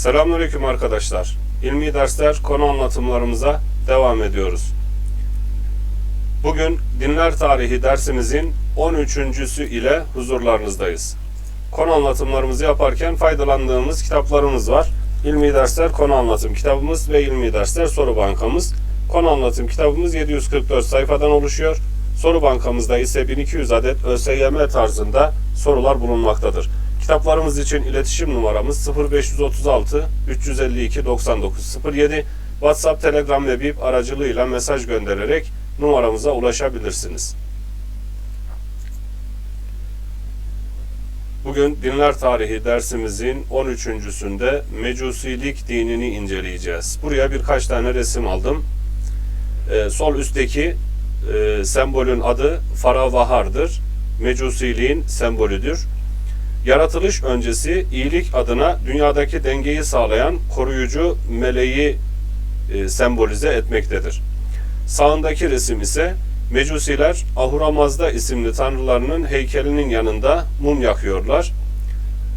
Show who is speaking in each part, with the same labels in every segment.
Speaker 1: Selamünaleyküm arkadaşlar. İlmi dersler konu anlatımlarımıza devam ediyoruz. Bugün dinler tarihi dersimizin 13.sü ile huzurlarınızdayız. Konu anlatımlarımızı yaparken faydalandığımız kitaplarımız var. İlmi dersler konu anlatım kitabımız ve ilmi dersler soru bankamız. Konu anlatım kitabımız 744 sayfadan oluşuyor. Soru bankamızda ise 1200 adet ÖSYM tarzında sorular bulunmaktadır. Kitaplarımız için iletişim numaramız 0536 352 9907. WhatsApp, Telegram ve Bip aracılığıyla mesaj göndererek numaramıza ulaşabilirsiniz. Bugün dinler tarihi dersimizin 13.sünde Mecusilik dinini inceleyeceğiz. Buraya birkaç tane resim aldım. Ee, sol üstteki e, sembolün adı Faravahar'dır. Mecusiliğin sembolüdür. Yaratılış öncesi iyilik adına dünyadaki dengeyi sağlayan koruyucu meleği e, sembolize etmektedir. Sağındaki resim ise Mecusiler Ahura Mazda isimli tanrılarının heykelinin yanında mum yakıyorlar.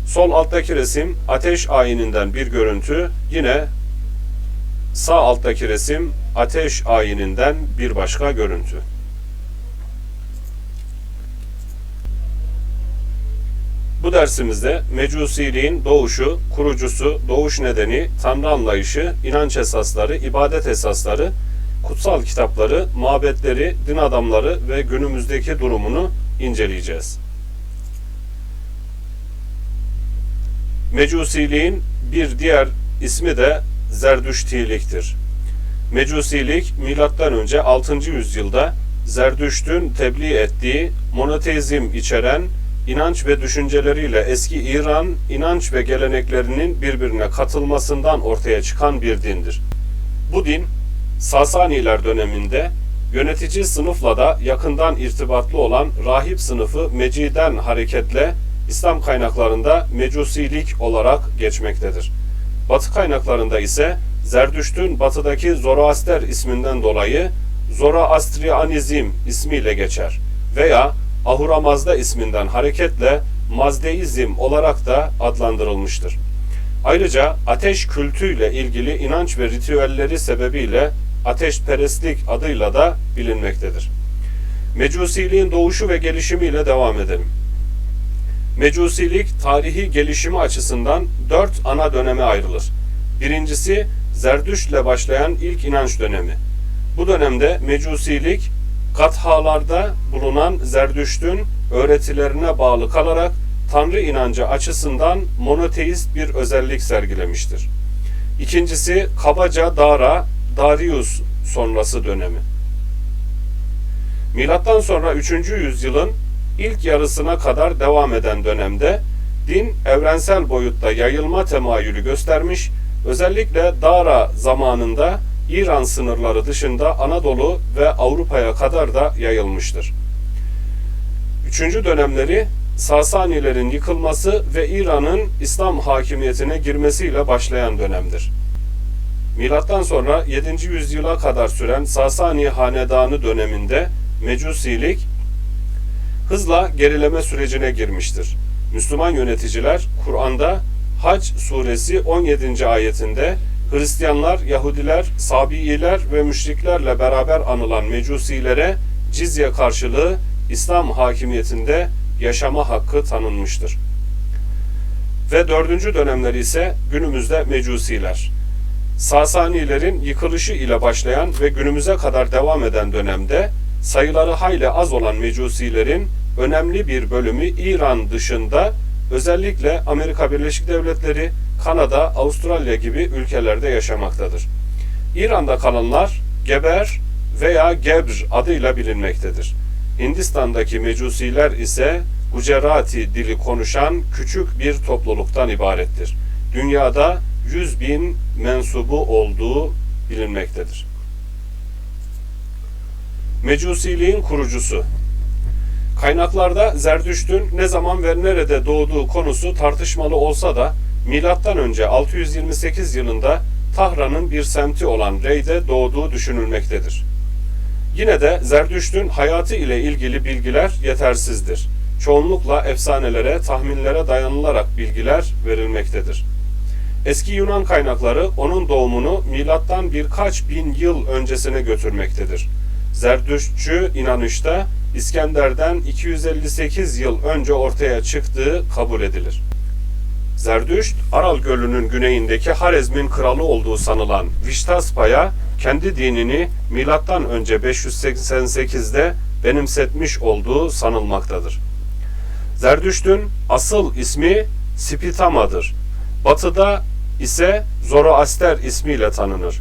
Speaker 1: Sol alttaki resim ateş ayininden bir görüntü. Yine sağ alttaki resim ateş ayininden bir başka görüntü. Bu dersimizde Mecusiliğin doğuşu, kurucusu, doğuş nedeni, tanrı anlayışı, inanç esasları, ibadet esasları, kutsal kitapları, mabetleri, din adamları ve günümüzdeki durumunu inceleyeceğiz. Mecusiliğin bir diğer ismi de Zerdüştiliktir. Mecusilik M.Ö. 6. yüzyılda Zerdüşt'ün tebliğ ettiği monoteizm içeren inanç ve düşünceleriyle eski İran inanç ve geleneklerinin birbirine katılmasından ortaya çıkan bir dindir. Bu din Sasaniler döneminde yönetici sınıfla da yakından irtibatlı olan rahip sınıfı Meci'den hareketle İslam kaynaklarında Mecusilik olarak geçmektedir. Batı kaynaklarında ise Zerdüşt'ün batıdaki Zoroaster isminden dolayı Zoroastrianizm ismiyle geçer veya Ahura Mazda isminden hareketle Mazdeizm olarak da adlandırılmıştır. Ayrıca ateş kültüyle ilgili inanç ve ritüelleri sebebiyle ateşperestlik adıyla da bilinmektedir. Mecusiliğin doğuşu ve gelişimiyle devam edelim. Mecusilik tarihi gelişimi açısından dört ana döneme ayrılır. Birincisi Zerdüştle başlayan ilk inanç dönemi. Bu dönemde Mecusilik Kathalarda bulunan Zerdüşt'ün öğretilerine bağlı kalarak Tanrı inancı açısından monoteist bir özellik sergilemiştir. İkincisi kabaca Dara, Darius sonrası dönemi. Milattan sonra 3. yüzyılın ilk yarısına kadar devam eden dönemde din evrensel boyutta yayılma temayülü göstermiş, özellikle Dara zamanında İran sınırları dışında Anadolu ve Avrupa'ya kadar da yayılmıştır. Üçüncü dönemleri Sasanilerin yıkılması ve İran'ın İslam hakimiyetine girmesiyle başlayan dönemdir. Milattan sonra 7. yüzyıla kadar süren Sasani Hanedanı döneminde Mecusilik hızla gerileme sürecine girmiştir. Müslüman yöneticiler Kur'an'da Hac suresi 17. ayetinde Hristiyanlar, Yahudiler, Sabiiler ve müşriklerle beraber anılan Mecusilere cizye karşılığı İslam hakimiyetinde yaşama hakkı tanınmıştır. Ve dördüncü dönemleri ise günümüzde Mecusiler. Sasanilerin yıkılışı ile başlayan ve günümüze kadar devam eden dönemde sayıları hayli az olan Mecusilerin önemli bir bölümü İran dışında özellikle Amerika Birleşik Devletleri, Kanada, Avustralya gibi ülkelerde yaşamaktadır. İran'da kalanlar Geber veya Gebr adıyla bilinmektedir. Hindistan'daki Mecusiler ise Gujarati dili konuşan küçük bir topluluktan ibarettir. Dünyada 100 bin mensubu olduğu bilinmektedir. Mecusiliğin kurucusu Kaynaklarda Zerdüşt'ün ne zaman ve nerede doğduğu konusu tartışmalı olsa da milattan önce 628 yılında Tahran'ın bir semti olan Rey'de doğduğu düşünülmektedir. Yine de Zerdüşt'ün hayatı ile ilgili bilgiler yetersizdir. Çoğunlukla efsanelere, tahminlere dayanılarak bilgiler verilmektedir. Eski Yunan kaynakları onun doğumunu milattan birkaç bin yıl öncesine götürmektedir. Zerdüştçü inanışta İskender'den 258 yıl önce ortaya çıktığı kabul edilir. Zerdüşt, Aral Gölü'nün güneyindeki Harezm'in kralı olduğu sanılan Viştaspa'ya kendi dinini milattan önce 588'de benimsetmiş olduğu sanılmaktadır. Zerdüşt'ün asıl ismi Spitama'dır. Batıda ise Zoroaster ismiyle tanınır.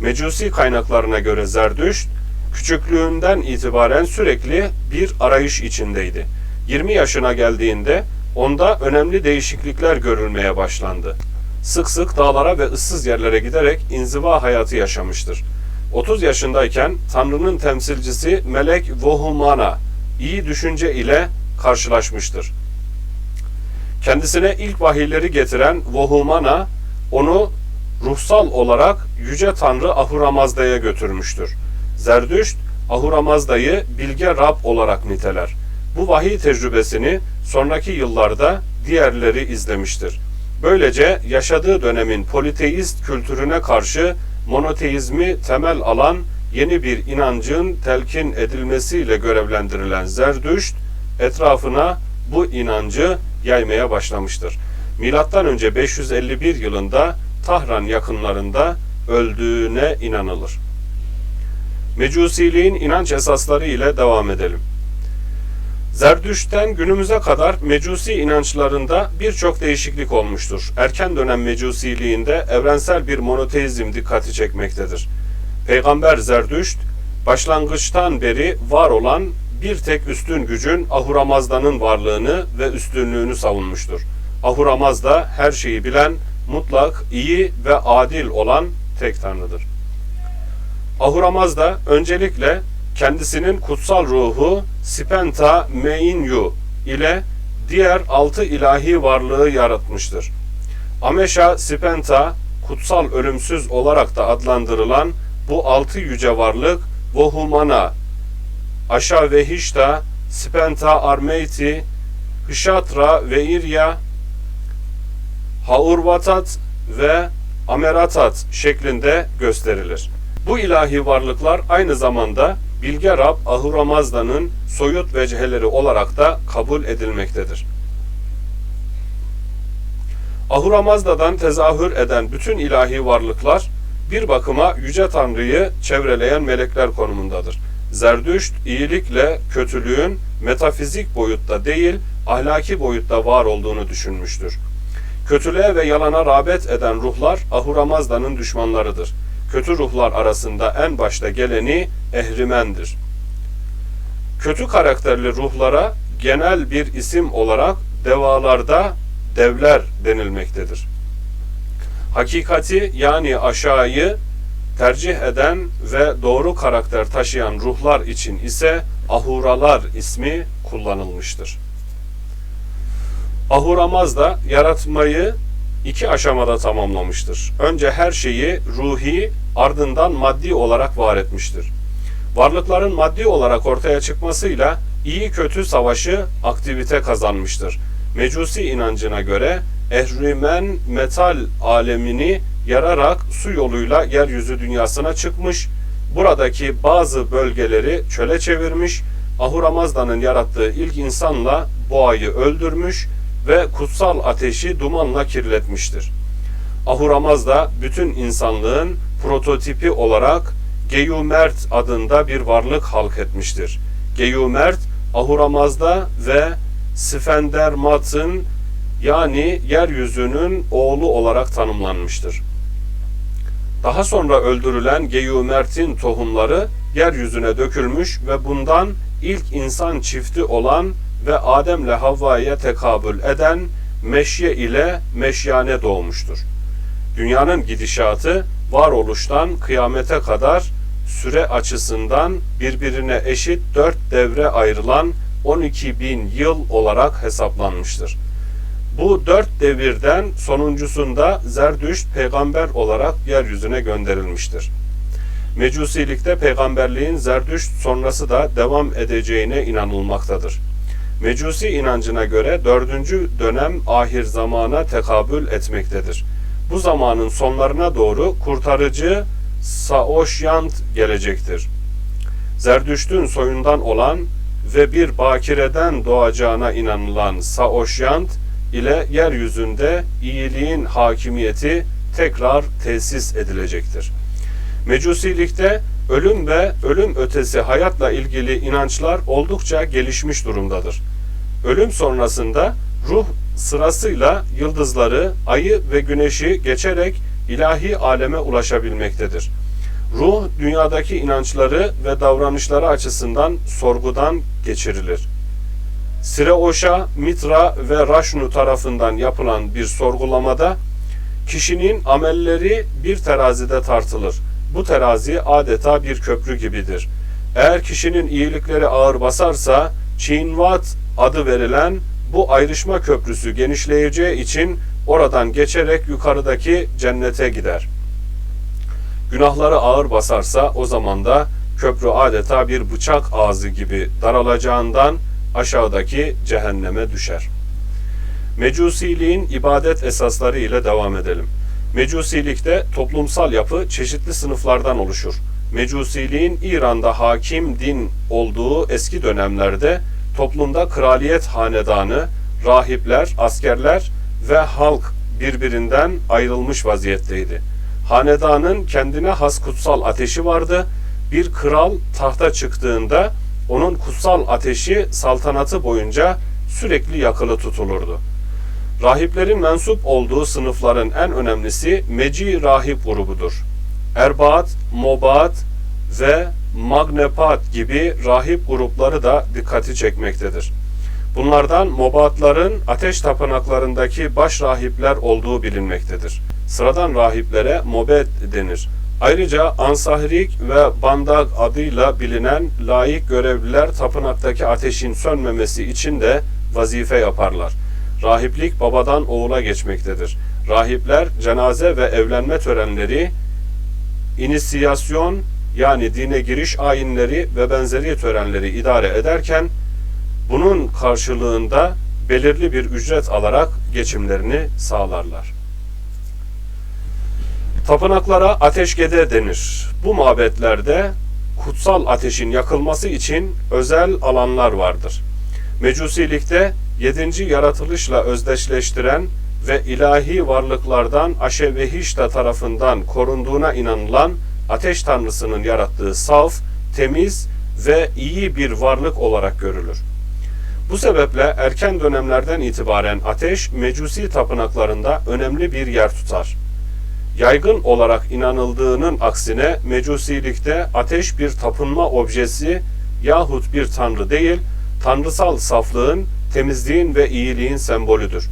Speaker 1: Mecusi kaynaklarına göre Zerdüşt, küçüklüğünden itibaren sürekli bir arayış içindeydi. 20 yaşına geldiğinde onda önemli değişiklikler görülmeye başlandı. Sık sık dağlara ve ıssız yerlere giderek inziva hayatı yaşamıştır. 30 yaşındayken Tanrı'nın temsilcisi Melek Vohumana iyi düşünce ile karşılaşmıştır. Kendisine ilk vahiyleri getiren Vohumana onu ruhsal olarak Yüce Tanrı Ahuramazda'ya götürmüştür. Zerdüşt, Ahuramazda'yı bilge Rab olarak niteler. Bu vahiy tecrübesini sonraki yıllarda diğerleri izlemiştir. Böylece yaşadığı dönemin politeist kültürüne karşı monoteizmi temel alan yeni bir inancın telkin edilmesiyle görevlendirilen Zerdüşt, etrafına bu inancı yaymaya başlamıştır. Milattan önce 551 yılında Tahran yakınlarında öldüğüne inanılır. Mecusiliğin inanç esasları ile devam edelim. Zerdüşt'ten günümüze kadar Mecusi inançlarında birçok değişiklik olmuştur. Erken dönem Mecusiliğinde evrensel bir monoteizm dikkati çekmektedir. Peygamber Zerdüşt, başlangıçtan beri var olan bir tek üstün gücün Ahuramazdan'ın varlığını ve üstünlüğünü savunmuştur. Ahuramazda her şeyi bilen, mutlak, iyi ve adil olan tek tanrıdır. Ahuramazda öncelikle kendisinin kutsal ruhu Spenta Meinyu ile diğer altı ilahi varlığı yaratmıştır. Amesha Spenta, kutsal ölümsüz olarak da adlandırılan bu altı yüce varlık Vohumana, Aşa ve Hişta, Spenta Armeiti, Hışatra ve İrya, Haurvatat ve Ameratat şeklinde gösterilir. Bu ilahi varlıklar aynı zamanda Bilge Rab Ahuramazda'nın soyut veciheleri olarak da kabul edilmektedir. Ahuramazda'dan tezahür eden bütün ilahi varlıklar bir bakıma Yüce Tanrı'yı çevreleyen melekler konumundadır. Zerdüşt iyilikle kötülüğün metafizik boyutta değil, ahlaki boyutta var olduğunu düşünmüştür. Kötülüğe ve yalana rağbet eden ruhlar Ahuramazda'nın düşmanlarıdır. Kötü ruhlar arasında en başta geleni ehrimendir. Kötü karakterli ruhlara genel bir isim olarak devalarda devler denilmektedir. Hakikati yani aşağıyı tercih eden ve doğru karakter taşıyan ruhlar için ise ahuralar ismi kullanılmıştır. Ahuramaz da yaratmayı iki aşamada tamamlamıştır. Önce her şeyi ruhi, ardından maddi olarak var etmiştir. Varlıkların maddi olarak ortaya çıkmasıyla iyi kötü savaşı aktivite kazanmıştır. Mecusi inancına göre ehrimen metal alemini yararak su yoluyla yeryüzü dünyasına çıkmış, buradaki bazı bölgeleri çöle çevirmiş, Ahuramazda'nın yarattığı ilk insanla boğayı öldürmüş ve kutsal ateşi dumanla kirletmiştir. Ahuramazda bütün insanlığın prototipi olarak Geyumert adında bir varlık halk etmiştir. Geyumert, Ahuramazda ve Sfendermat'ın yani yeryüzünün oğlu olarak tanımlanmıştır. Daha sonra öldürülen Geyumert'in tohumları yeryüzüne dökülmüş ve bundan ilk insan çifti olan ve Adem'le Havva'ya tekabül eden Meşye ile Meşyane doğmuştur. Dünyanın gidişatı varoluştan kıyamete kadar süre açısından birbirine eşit dört devre ayrılan 12 bin yıl olarak hesaplanmıştır. Bu dört devirden sonuncusunda Zerdüşt peygamber olarak yeryüzüne gönderilmiştir. Mecusilikte peygamberliğin Zerdüşt sonrası da devam edeceğine inanılmaktadır. Mecusi inancına göre dördüncü dönem ahir zamana tekabül etmektedir. Bu zamanın sonlarına doğru kurtarıcı Saoşyant gelecektir. Zerdüşt'ün soyundan olan ve bir bakireden doğacağına inanılan Saoşyant ile yeryüzünde iyiliğin hakimiyeti tekrar tesis edilecektir. Mecusilikte ölüm ve ölüm ötesi hayatla ilgili inançlar oldukça gelişmiş durumdadır. Ölüm sonrasında ruh sırasıyla yıldızları, ayı ve güneşi geçerek ilahi aleme ulaşabilmektedir. Ruh dünyadaki inançları ve davranışları açısından sorgudan geçirilir. Sireoşa, Mitra ve Raşnu tarafından yapılan bir sorgulamada kişinin amelleri bir terazide tartılır. Bu terazi adeta bir köprü gibidir. Eğer kişinin iyilikleri ağır basarsa Çinvat adı verilen bu ayrışma köprüsü genişleyeceği için oradan geçerek yukarıdaki cennete gider. Günahları ağır basarsa o zaman da köprü adeta bir bıçak ağzı gibi daralacağından aşağıdaki cehenneme düşer. Mecusiliğin ibadet esasları ile devam edelim. Mecusilikte toplumsal yapı çeşitli sınıflardan oluşur. Mecusiliğin İran'da hakim din olduğu eski dönemlerde toplumda kraliyet hanedanı, rahipler, askerler ve halk birbirinden ayrılmış vaziyetteydi. Hanedanın kendine has kutsal ateşi vardı. Bir kral tahta çıktığında onun kutsal ateşi saltanatı boyunca sürekli yakılı tutulurdu. Rahiplerin mensup olduğu sınıfların en önemlisi Meci rahip grubudur. Erbaat, Mobaat ve Magnepat gibi rahip grupları da dikkati çekmektedir. Bunlardan Mobaatların ateş tapınaklarındaki baş rahipler olduğu bilinmektedir. Sıradan rahiplere Mobed denir. Ayrıca Ansahrik ve Bandag adıyla bilinen layık görevliler tapınaktaki ateşin sönmemesi için de vazife yaparlar. Rahiplik babadan oğula geçmektedir. Rahipler cenaze ve evlenme törenleri, inisiyasyon yani dine giriş ayinleri ve benzeri törenleri idare ederken bunun karşılığında belirli bir ücret alarak geçimlerini sağlarlar. Tapınaklara ateşgede denir. Bu mabetlerde kutsal ateşin yakılması için özel alanlar vardır. Mecusilikte yedinci yaratılışla özdeşleştiren ve ilahi varlıklardan Aşevehişta tarafından korunduğuna inanılan ateş tanrısının yarattığı saf, temiz ve iyi bir varlık olarak görülür. Bu sebeple erken dönemlerden itibaren ateş mecusi tapınaklarında önemli bir yer tutar. Yaygın olarak inanıldığının aksine mecusilikte ateş bir tapınma objesi yahut bir tanrı değil, tanrısal saflığın, temizliğin ve iyiliğin sembolüdür.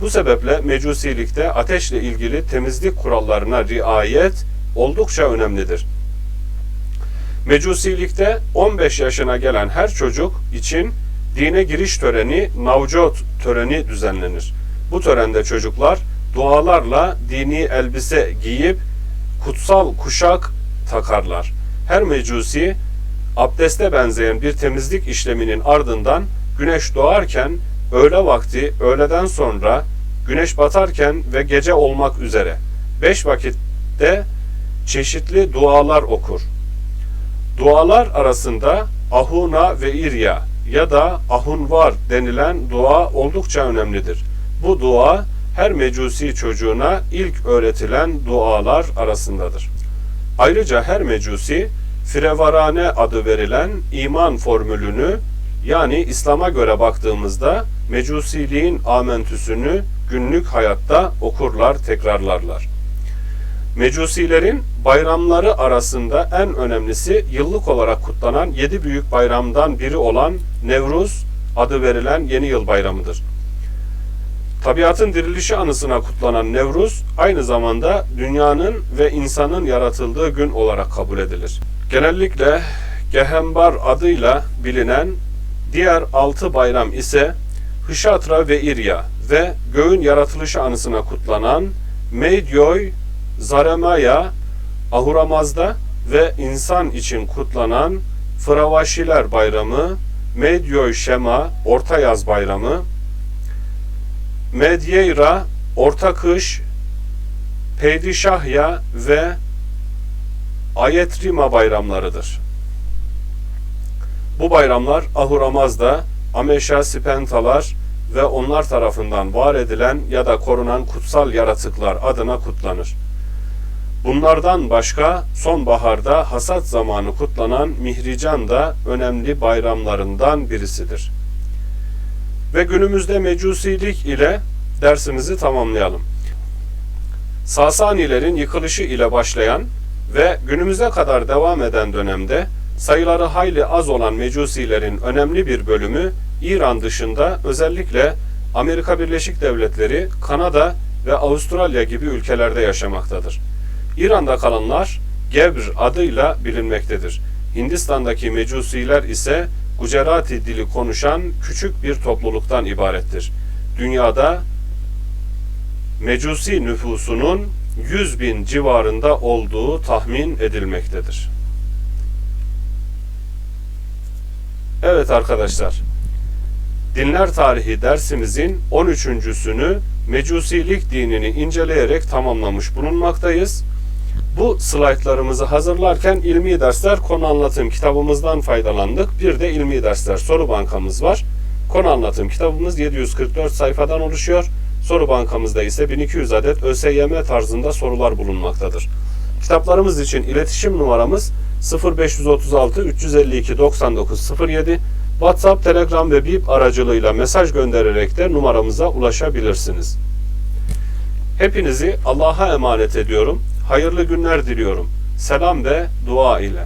Speaker 1: Bu sebeple mecusilikte ateşle ilgili temizlik kurallarına riayet oldukça önemlidir. Mecusilikte 15 yaşına gelen her çocuk için dine giriş töreni Navcot töreni düzenlenir. Bu törende çocuklar dualarla dini elbise giyip kutsal kuşak takarlar. Her mecusi abdeste benzeyen bir temizlik işleminin ardından güneş doğarken öğle vakti, öğleden sonra güneş batarken ve gece olmak üzere beş vakitte çeşitli dualar okur. Dualar arasında Ahuna ve İrya ya da Ahunvar denilen dua oldukça önemlidir. Bu dua her mecusi çocuğuna ilk öğretilen dualar arasındadır. Ayrıca her mecusi firevarane adı verilen iman formülünü yani İslam'a göre baktığımızda mecusiliğin amentüsünü günlük hayatta okurlar, tekrarlarlar. Mecusilerin bayramları arasında en önemlisi yıllık olarak kutlanan yedi büyük bayramdan biri olan Nevruz adı verilen yeni yıl bayramıdır. Tabiatın dirilişi anısına kutlanan Nevruz aynı zamanda dünyanın ve insanın yaratıldığı gün olarak kabul edilir. Genellikle Gehembar adıyla bilinen diğer altı bayram ise Hışatra ve İrya ve göğün yaratılışı anısına kutlanan Meydyoy, Zaremaya, Ahuramaz'da ve insan için kutlanan Fıravaşiler Bayramı, Medyoy Şema, Orta Yaz Bayramı, Medyeyra, Orta Kış, Peydişahya ve Ayetrima bayramlarıdır. Bu bayramlar Ahuramaz'da Ameşa Spentalar ve onlar tarafından var edilen ya da korunan kutsal yaratıklar adına kutlanır. Bunlardan başka sonbaharda hasat zamanı kutlanan Mihrican da önemli bayramlarından birisidir. Ve günümüzde mecusilik ile dersimizi tamamlayalım. Sasanilerin yıkılışı ile başlayan ve günümüze kadar devam eden dönemde sayıları hayli az olan mecusilerin önemli bir bölümü İran dışında özellikle Amerika Birleşik Devletleri, Kanada ve Avustralya gibi ülkelerde yaşamaktadır. İran'da kalanlar Gebr adıyla bilinmektedir. Hindistan'daki mecusiler ise Gujarati dili konuşan küçük bir topluluktan ibarettir. Dünyada mecusi nüfusunun 100 bin civarında olduğu tahmin edilmektedir. Evet arkadaşlar, Dinler Tarihi dersimizin 13.sünü Mecusilik dinini inceleyerek tamamlamış bulunmaktayız. Bu slaytlarımızı hazırlarken ilmi dersler konu anlatım kitabımızdan faydalandık. Bir de ilmi dersler soru bankamız var. Konu anlatım kitabımız 744 sayfadan oluşuyor. Soru bankamızda ise 1200 adet ÖSYM tarzında sorular bulunmaktadır. Kitaplarımız için iletişim numaramız 0536 352 9907 WhatsApp, Telegram ve Bip aracılığıyla mesaj göndererek de numaramıza ulaşabilirsiniz. Hepinizi Allah'a emanet ediyorum. Hayırlı günler diliyorum. Selam ve dua ile.